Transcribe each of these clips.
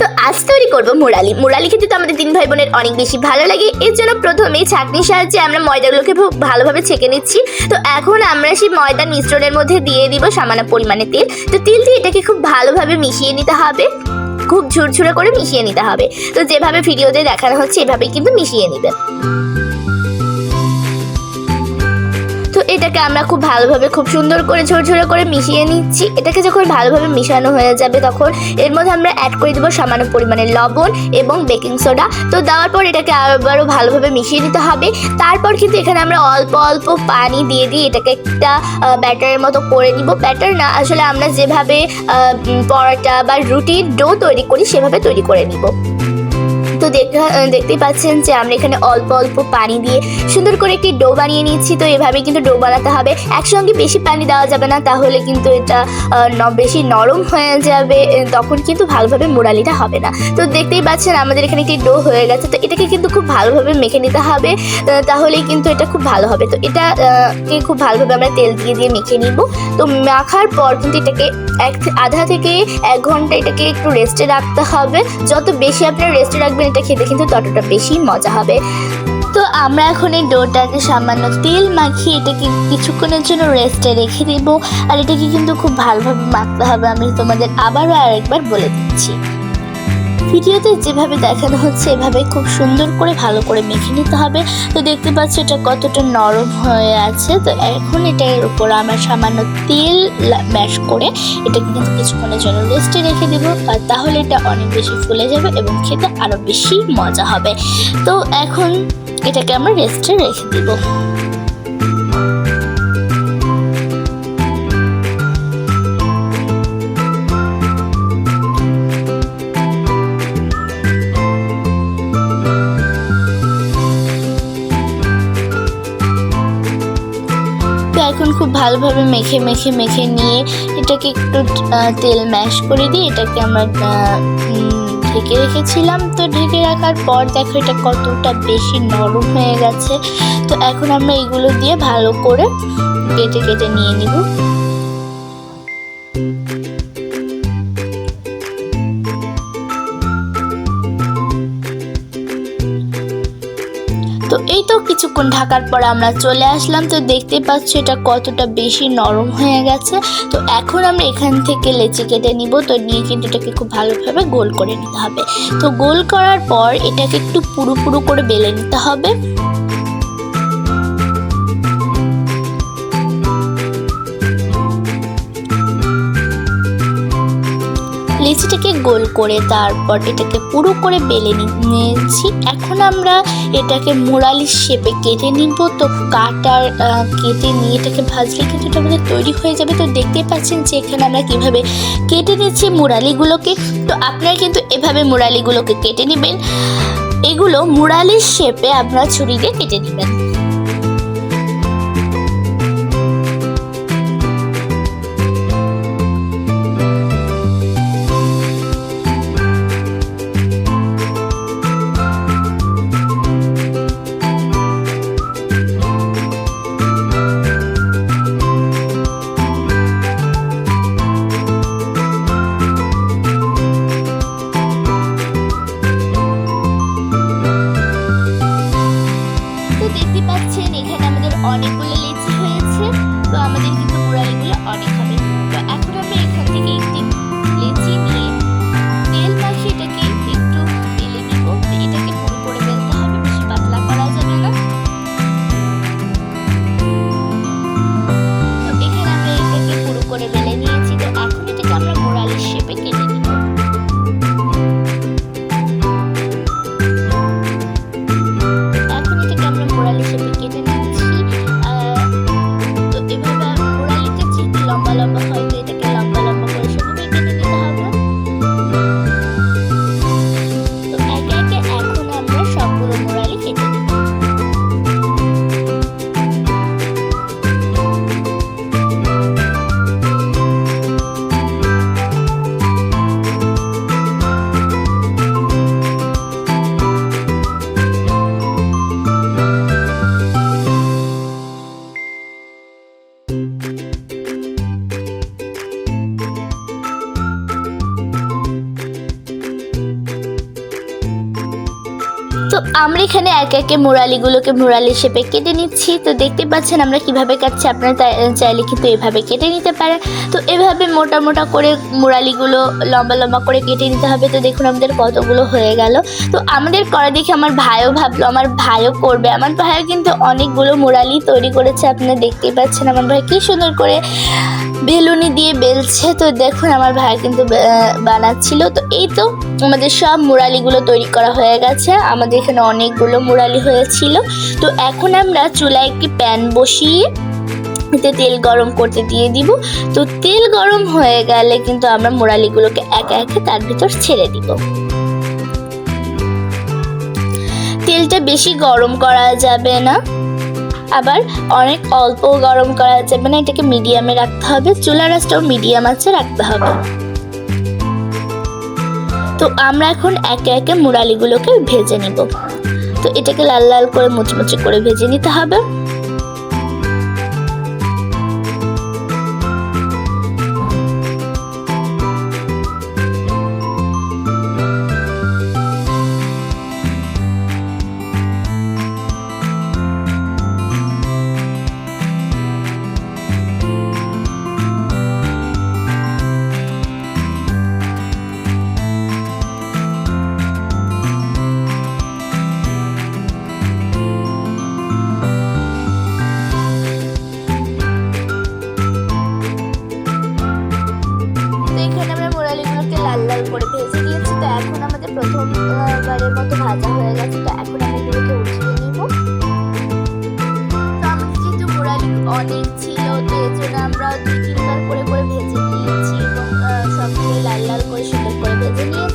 তো আজ তৈরি করব মুরালি। মুরালি খেতে তো আমাদের তিন ভাই বোনের অনেক বেশি ভালো লাগে। এর জন্য প্রথমে ছাঁকনির সাহায্যে আমরা ময়দাগুলোকে খুব ভালোভাবে ছেঁকে নিচ্ছি। তো এখন আমরা সেই ময়দার মিশ্রণের মধ্যে দিয়ে দিব সামান্য পরিমাণে তেল। তো তিল দিয়ে এটাকে খুব ভালোভাবে মিশিয়ে নিতে হবে। খুব ঝুরঝুরে করে মিশিয়ে নিতে হবে। তো যেভাবে ভিডিওতে দেখানো হচ্ছে, এভাবেই কিন্তু মিশিয়ে নেবে। এটাকে আমরা খুব ভালোভাবে, খুব সুন্দর করে ঝরঝরে করে মিশিয়ে নিচ্ছি। এটাকে যখন ভালোভাবে মিশানো হয়ে যাবে তখন এর মধ্যে আমরা অ্যাড করে দেবো সামান্য পরিমাণে লবণ এবং বেকিং সোডা তো দেওয়ার পর এটাকে আবারও ভালোভাবে মিশিয়ে দিতে হবে। তারপর কিন্তু এখানে আমরা অল্প অল্প পানি দিয়ে দিয়ে এটাকে একটা ব্যাটারের মতো করে নিব ব্যাটার না, আসলে আমরা যেভাবে পরোটা বা রুটির ডো তৈরি করি, সেভাবে তৈরি করে নিব। তো দেখা দেখতেই পাচ্ছেন যে আমরা এখানে অল্প অল্প পানি দিয়ে সুন্দর করে একটি ডো বানিয়ে নিচ্ছি তো এভাবে কিন্তু ডো বানাতে হবে। একসঙ্গে বেশি পানি দেওয়া যাবে না, তাহলে কিন্তু এটা বেশি নরম হয়ে যাবে তখন কিন্তু ভালোভাবে মোড়ালিটা হবে না। তো দেখতেই পাচ্ছেন আমাদের এখানে একটি ডো হয়ে গেছে। তো এটাকে কিন্তু খুব ভালোভাবে মেখে নিতে হবে তাহলেই কিন্তু এটা খুব ভালো হবে। তো এটা খুব ভালোভাবে আমরা তেল দিয়ে দিয়ে মেখে নিব। তো মাখার পর কিন্তু এটাকে এক আধা থেকে এক ঘণ্টা এটাকে একটু রেস্টে রাখতে হবে। যত বেশি আপনারা রেস্টে রাখবেন এটা খেতে কিন্তু ততটা বেশি মজা হবে। তো আমরা এখন এই ডোটাকে সামান্য তেল মাখিয়ে এটাকে কিছুক্ষণের জন্য রেস্টে রেখে দেব। আর এটাকে কিন্তু খুব ভালোভাবে মাখতে হবে আমি তোমাদের আবারও আরেকবার বলে দিচ্ছি। ভিডিওতে যেভাবে দেখানো হচ্ছে, এভাবে খুব সুন্দর করে ভালো করে মেখে নিতে হবে। তো দেখতে পাচ্ছ এটা কতটা নরম হয়ে আছে। তো এখন এটার উপর আমরা সামান্য তেল ম্যাশ করে এটাকে কিন্তু কিছুক্ষণের জন্য রেস্টে রেখে দেবো। তাহলে এটা অনেক বেশি ফুলে যাবে এবং খেতে আরও বেশি মজা হবে। তো এখন এটাকে আমরা রেস্টে রেখে দেবো। তো এখন খুব ভালোভাবে মেখে মেখে মেখে নিয়ে এটাকে একটু তেল ম্যাশ করে দিই এটাকে আমরা ঢেকে রেখেছিলাম। তো ঢেকে রাখার পর দেখো এটা কতটা বেশি নরম হয়ে গেছে। তো এখন আমরা এগুলো দিয়ে ভালো করে কেটে কেটে নিয়ে নিব। তো এই তো কিছুক্ষণ ঢাকার পরে আমরা চলে আসলাম। তো দেখতে পাচ্ছ এটা কতটা বেশি নরম হয়ে গেছে। তো এখন আমরা এখান থেকে লেচি কেটে নিব। তো নিয়ে কিন্তু এটাকে খুব ভালোভাবে গোল করে নিতে হবে। তো গোল করার পর এটাকে একটু পুরো পুরো করে বেলে নিতে হবে। লেচিটাকে গোল করে তারপর এটাকে পুরো করে বেলে নিয়েছি। এখন আমরা এটাকে মোড়ালির শেপে কেটে নিব। তো কাটার কেটে নিয়ে এটাকে ভাজলে কিন্তু এটা আমাদের তৈরি হয়ে যাবে। তো দেখতে পাচ্ছেন যে এখানে আমরা কীভাবে কেটে নিচ্ছি মুরালিগুলোকে। তো আপনারা কিন্তু এভাবে মুরালিগুলোকে কেটে নেবেন। এগুলো মুরালির শেপে আপনারা ছুরি দিয়ে কেটে নেবেন। funny আমরা এখানে একে একে মুরালিগুলোকে মুরালি শেপে কেটে নিচ্ছি। তো দেখতে পাচ্ছেন আমরা কীভাবে কাটছি, আপনারা চাইলে কিন্তু এভাবে কেটে নিতে পারেন। তো এভাবে মোটা মোটা করে মুরালিগুলো লম্বা লম্বা করে কেটে নিতে হবে। তো দেখুন আমাদের কতগুলো হয়ে গেল। তো আমাদের করা দেখে আমার ভাইও ভাবলো, আমার ভাইও করবে। আমার ভাইও কিন্তু অনেকগুলো মুরালি তৈরি করেছে আপনারা দেখতেই পাচ্ছেন। আমার ভাই কী সুন্দর করে বেলুনি দিয়ে বেলছে। তো দেখুন, আমার ভাই কিন্তু বানাচ্ছিল। তো এই তো আমাদের সব মুরালিগুলো তৈরি করা হয়ে গেছে। আমাদের এখানে অনেকগুলো মুরালি হয়েছিল। তো এখন আমরা চুলায় একটি প্যান বসিয়ে এতে তেল গরম করতে দিয়ে দিব। তো তেল গরম হয়ে গেলে কিন্তু আমরা মুরালিগুলোকে একে একে তার ভিতর ছেড়ে দিব। তেলটা বেশি গরম করা যাবে না। আবার অনেক অল্প গরম করা যাবে না এটাকে মিডিয়ামে রাখতে হবে চুলা রাসটাও মিডিয়াম আছে রাখতে হবে। তো আমরা এখন একে একে মুরালিগুলোকে ভেজে নিব। তো এটাকে লাল লাল করে মুচমুচে করে ভেজে নিতে হবে। এখন আমাদের প্রথম বারের মতো ভাজা হয়ে গেছে, তো এখন আমি এগুলোকে উঠিয়ে নিব। তো আমাদের যেহেতু মুরালি অনেক ছিল, তো এর জন্য আমরা দুই তিনবার করে করে ভেজে নিয়েছি এবং সবগুলো লাল লাল করে সুন্দর করে ভেজে নিয়েছি।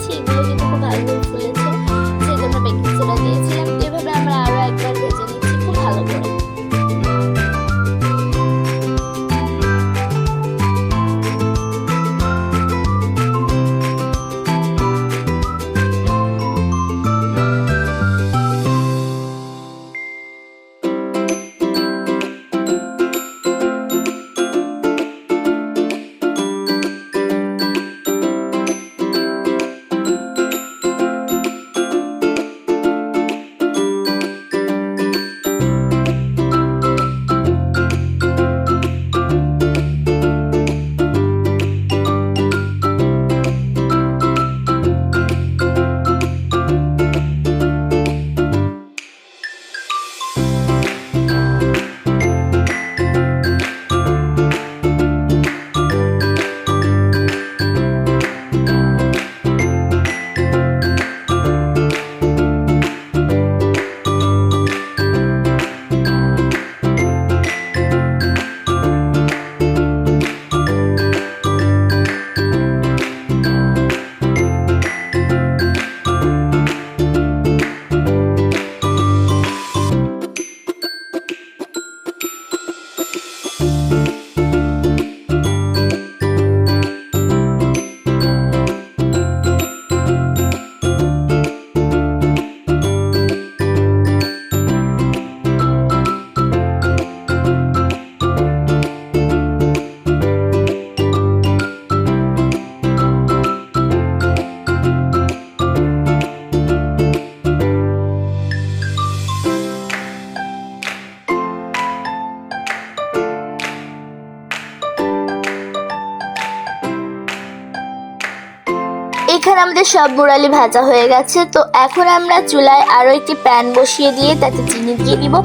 এখানে আমাদের সব মুরালি ভাজা হয়ে গেছে, তো এখন আমরা চুলায় আরও একটি প্যান বসিয়ে দিয়ে তাতে চিনি দিয়ে দিব।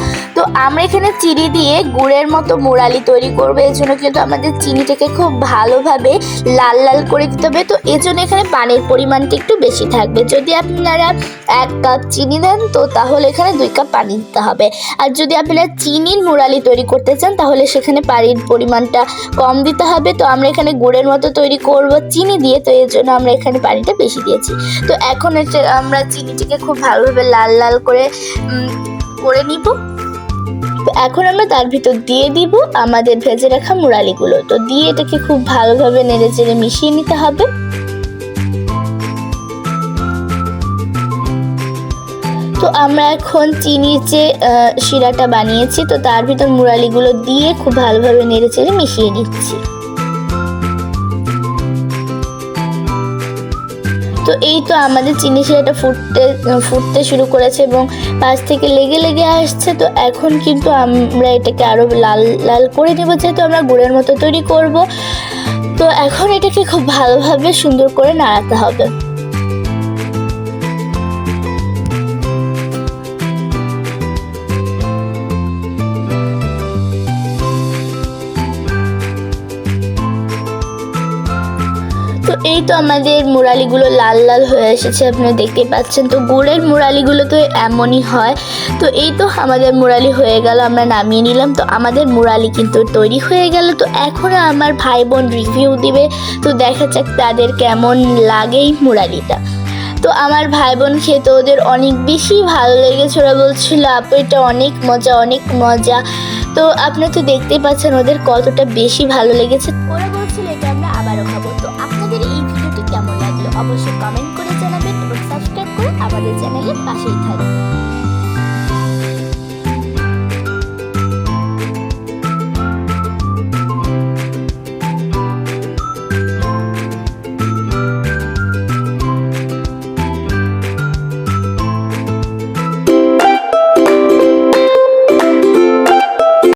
তো আমরা এখানে চিনি দিয়ে গুড়ের মতো মুরালি তৈরি করব। এর জন্য কিন্তু আমাদের চিনিটাকে খুব ভালোভাবে লাল লাল করে দিতে হবে। তো এর জন্য এখানে পানির পরিমাণটা একটু বেশি থাকবে। যদি আপনারা এক কাপ চিনি দেন, তো তাহলে এখানে দুই কাপ পানি দিতে হবে। আর যদি আপনারা চিনির মুরালি তৈরি করতে চান, তাহলে সেখানে পানির পরিমাণটা কম দিতে হবে। তো আমরা এখানে গুড়ের মতো তৈরি করব চিনি দিয়ে। তো এর জন্য আমরা এখানে পানিটা বেশি দিয়েছি। তো এখন আমরা চিনিটিকে খুব ভালোভাবে লাল লাল করে করে নিব। এখন আমরা তার ভিতর দিয়ে দিব আমাদের ভেজে রাখা মুরালিগুলো। তো দিয়ে এটাকে খুব ভালোভাবে নেড়ে চেড়ে মিশিয়ে নিতে হবে। তো আমরা এখন চিনির যে শিরাটা বানিয়েছি, তো তার ভিতর মুরালিগুলো দিয়ে খুব ভালোভাবে নেড়ে চেড়ে মিশিয়ে নিচ্ছি। তো এই তো আমাদের চিনি সেটা ফুটতে ফুটতে শুরু করেছে এবং পাশ থেকে লেগে লেগে আসছে। তো এখন কিন্তু আমরা এটাকে আরও লাল লাল করে নেব, যেহেতু আমরা গুড়ের মতো তৈরি করব। তো এখন এটাকে খুব ভালোভাবে সুন্দর করে নাড়াতে হবে। এই তো আমাদের মুরালিগুলো লাল লাল হয়ে এসেছে, আপনারা দেখতে পাচ্ছেন। তো গুড়ের মুরালিগুলো তো এমনই হয়। তো এই তো আমাদের মুরালি হয়ে গেল, আমরা নামিয়ে নিলাম। তো আমাদের মুরালি কিন্তু তৈরি হয়ে গেল। তো এখন আমার ভাই বোন রিভিউ দিবে। তো দেখা যাক তাদের কেমন লাগে এই মুরালিটা। তো আমার ভাই বোন খেতে ওদের অনেক বেশি ভালো লেগেছে। ওরা বলছিল, আপু, এটা অনেক মজা অনেক মজা। তো আপনারা তো দেখতেই পাচ্ছেন, ওদের কতটা বেশি ভালো লেগেছে। ওরা বলছিল, এটা আমরা আবারও খাব। আমাদের চ্যানেলের পাশেই থাকবেন।